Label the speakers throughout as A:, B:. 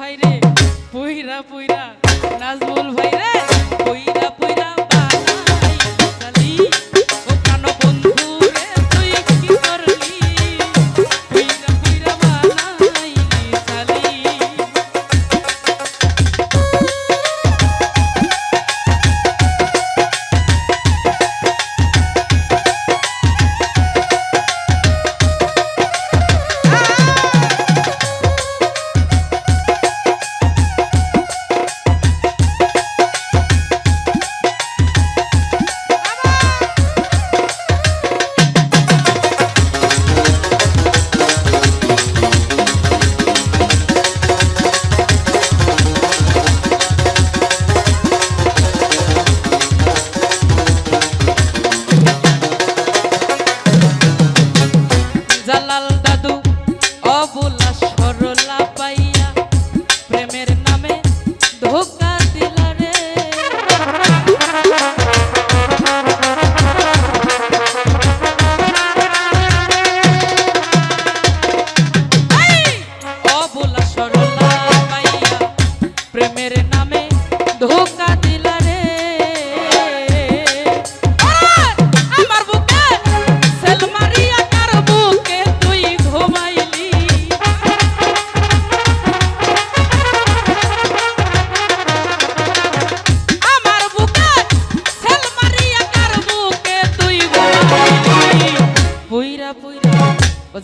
A: ভাইরে পুইরা পুইরা নাজমুল ভাইরে পুইরা পুইরা।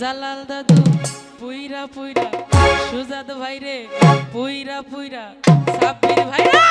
A: জালাল দাদু পুইরা পুইরা সুজাত ভাইরে পুইরা পুইরা সাব্বির ভাইরা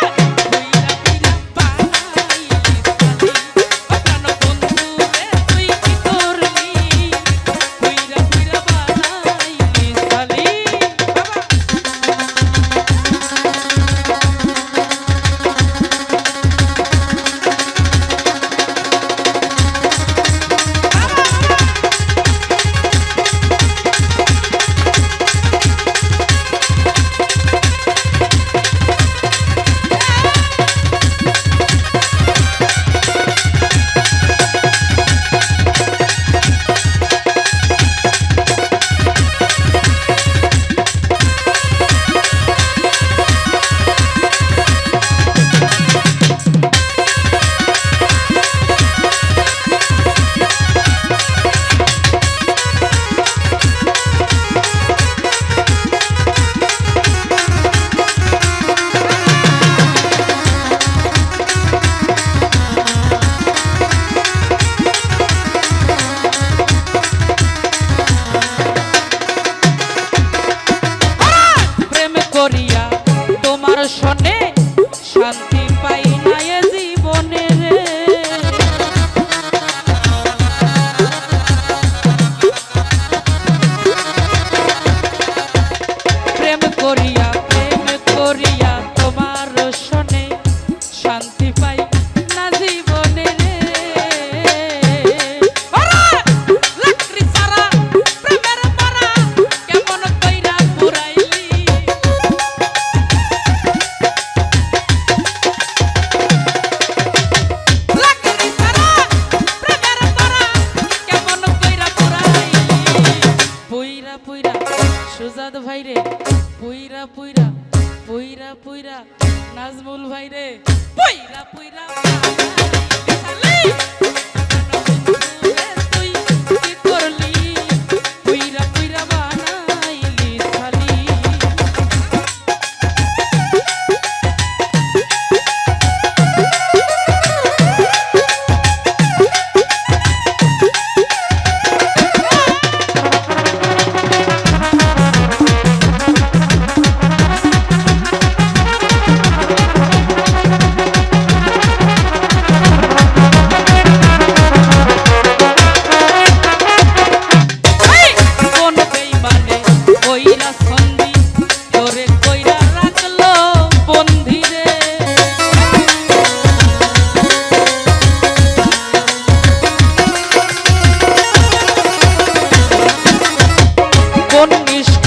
A: সুজাত ভাই রে পুইরা পুইরা পুইরা পুইরা নাজমুল ভাই রে পুইরা পুইরা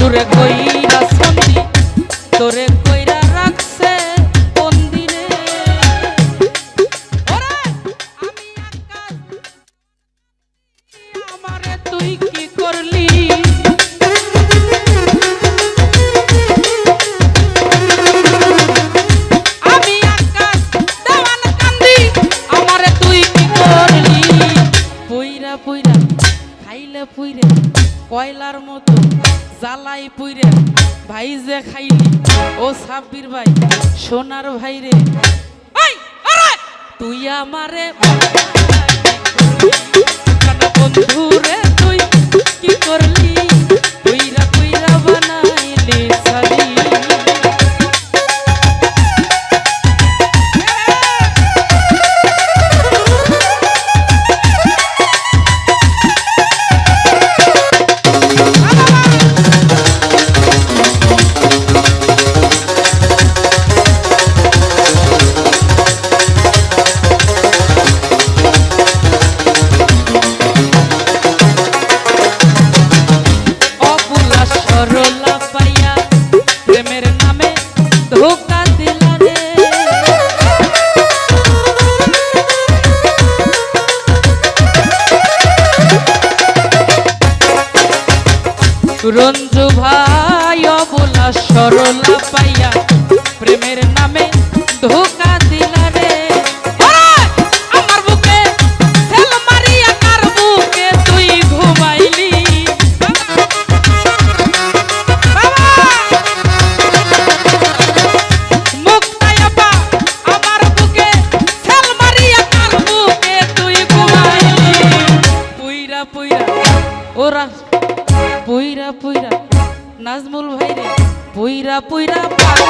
A: surya সাব্বির ভাই সোনার ভাই রে। তুই আমার বন্ধু রে তুই? কি করলি? সরলা পাইয়া পুইরা পা